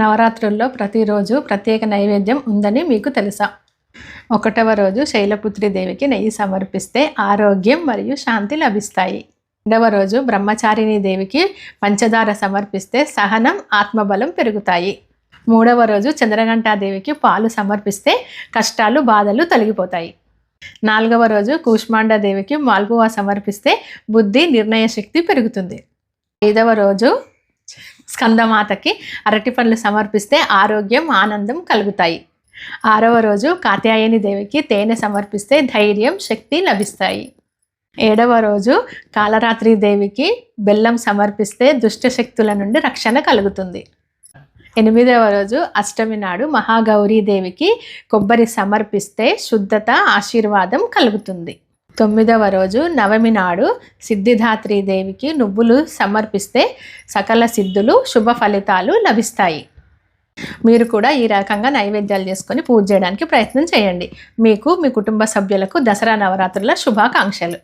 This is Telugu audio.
నవరాత్రుల్లో ప్రతిరోజు ప్రత్యేక నైవేద్యం ఉందని మీకు తెలుసా? ఒకటవ రోజు శైలపుత్రి దేవికి నెయ్యి సమర్పిస్తే ఆరోగ్యం మరియు శాంతి లభిస్తాయి. రెండవ రోజు బ్రహ్మచారిణి దేవికి పంచదార సమర్పిస్తే సహనం ఆత్మబలం పెరుగుతాయి. మూడవ రోజు చంద్రఘంటాదేవికి పాలు సమర్పిస్తే కష్టాలు బాధలు తొలగిపోతాయి. నాలుగవ రోజు కూష్మాండదేవికి మాల్పువా సమర్పిస్తే బుద్ధి నిర్ణయ శక్తి పెరుగుతుంది. ఐదవ రోజు స్కందమాతకి అరటి పండ్లు సమర్పిస్తే ఆరోగ్యం ఆనందం కలుగుతాయి. ఆరవ రోజు కాత్యాయని దేవికి తేనె సమర్పిస్తే ధైర్యం శక్తి లభిస్తాయి. ఏడవ రోజు కాలరాత్రి దేవికి బెల్లం సమర్పిస్తే దుష్ట శక్తుల నుండి రక్షణ కలుగుతుంది. ఎనిమిదవ రోజు అష్టమి నాడు మహాగౌరీ దేవికి కొబ్బరి సమర్పిస్తే శుద్ధత ఆశీర్వాదం కలుగుతుంది. తొమ్మిదవ రోజు నవమి నాడు సిద్ధిదాత్రి దేవికి నువ్వులు సమర్పిస్తే సకల సిద్ధులు శుభ ఫలితాలు లభిస్తాయి. మీరు కూడా ఈ రకంగా నైవేద్యాలు చేసుకొని పూజ చేయడానికి ప్రయత్నం చేయండి. మీకు మీ కుటుంబ సభ్యులకు దసరా నవరాత్రుల శుభాకాంక్షలు.